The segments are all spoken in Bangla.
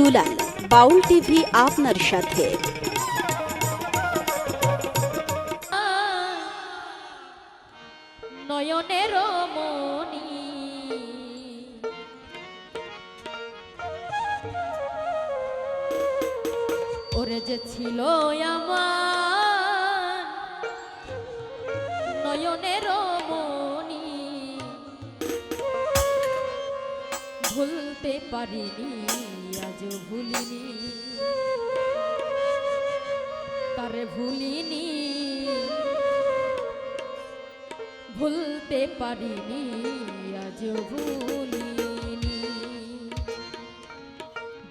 দুলাল বাউল টিভি আপনার সাথে। নয়নের মনি ওরে যে ছিল আমার ভুলতে পারিনি আজ ভুলিনি। তারে ভুলিনি। ভুলতে পারিনি আজ ভুলিনি।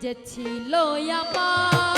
যে ছিল আমার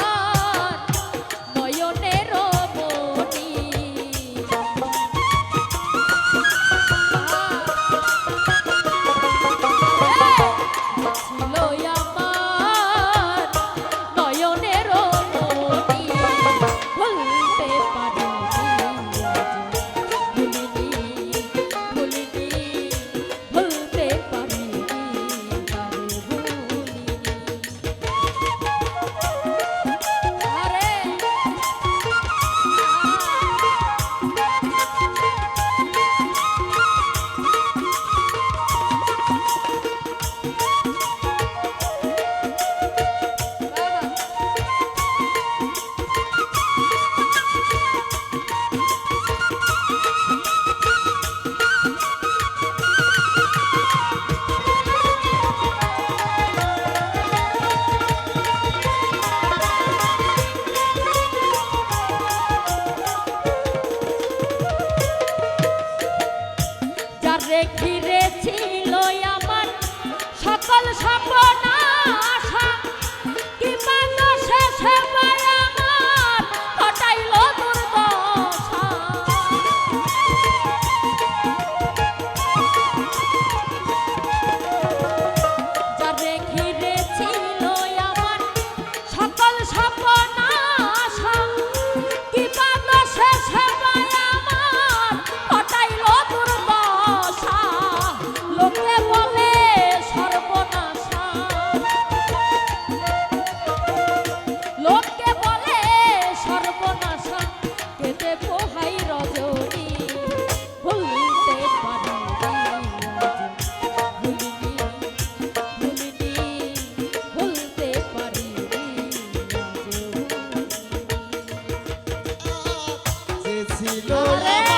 ঘিরে ঘিরে ছিল আমার সকল সপনা রে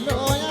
no hay